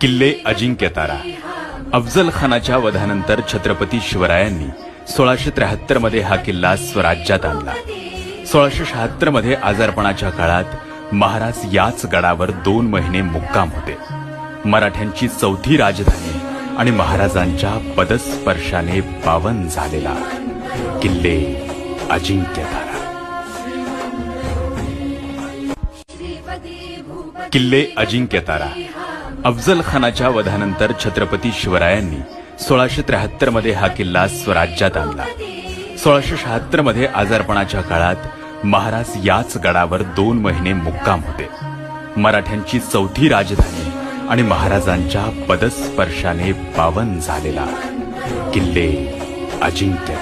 किल्ले अजिंक्यतारा. अफजल खानाच्या वधानंतर छत्रपती शिवरायांनी सोळाशे त्र्याहत्तरमध्ये हा किल्ला स्वराज्यात आणला. सोळाशे शहात्तरमध्ये आजारपणाच्या काळात महाराज याच गडावर दोन महिने मुक्काम होते. मराठ्यांची चौथी राजधानी आणि महाराजांच्या पदस्पर्शाने पावन झालेला किल्ले अजिंक्यतारा. किल्ले अजिंक्यतारा अफजल खानाच्या वधानंतर छत्रपती शिवरायांनी सोळाशे त्र्याहत्तरमध्ये हा किल्ला स्वराज्यात आणला. सोळाशे शहात्तरमध्ये आजारपणाच्या काळात महाराज याच गडावर दोन महिने मुक्काम होते. मराठ्यांची चौथी राजधानी आणि महाराजांच्या पदस्पर्शाने पावन झालेला किल्ले अजिंक्य